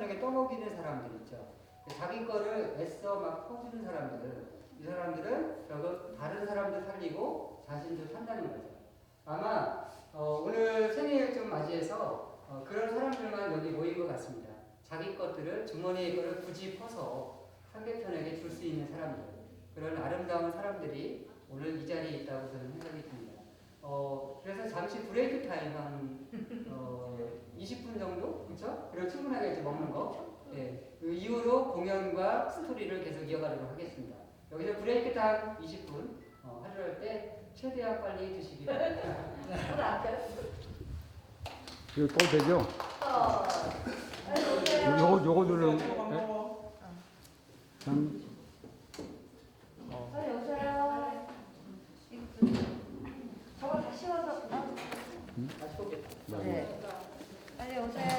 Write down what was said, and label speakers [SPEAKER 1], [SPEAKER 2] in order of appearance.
[SPEAKER 1] 상대편에게 떠먹이는 사람들 있죠. 자기 거를 애써 막 퍼주는 사람들, 이 사람들은 결국 다른 사람들 살리고 자신도 산다는 거죠. 아마 어, 오늘 생일 좀 맞이해서 어, 그런 사람들만 여기 모인 것 같습니다. 자기 것들을 주머니에 거를 굳이 퍼서 상대편에게 줄 수 있는 사람들, 그런 아름다운 사람들이 오늘 이 자리에 있다고 저는 생각이 듭니다. 어, 그래서 잠시 브레이크 타임 한 어, 20분 정도, 그걸 충분하게 이제 먹는 거. 예. 그 이후로 공연과 스토리를 계속 이어가도록 하겠습니다. 여기서 브레이크 딱 20분 어, 하려할 때 최대한 빨리 드시기 바랍니다.
[SPEAKER 2] 이거 꺼도 되죠? 요거 요거 누르면
[SPEAKER 3] 예? 음. 참,
[SPEAKER 2] 맛있겠다. 음? 음? 네. 빨리 오세요.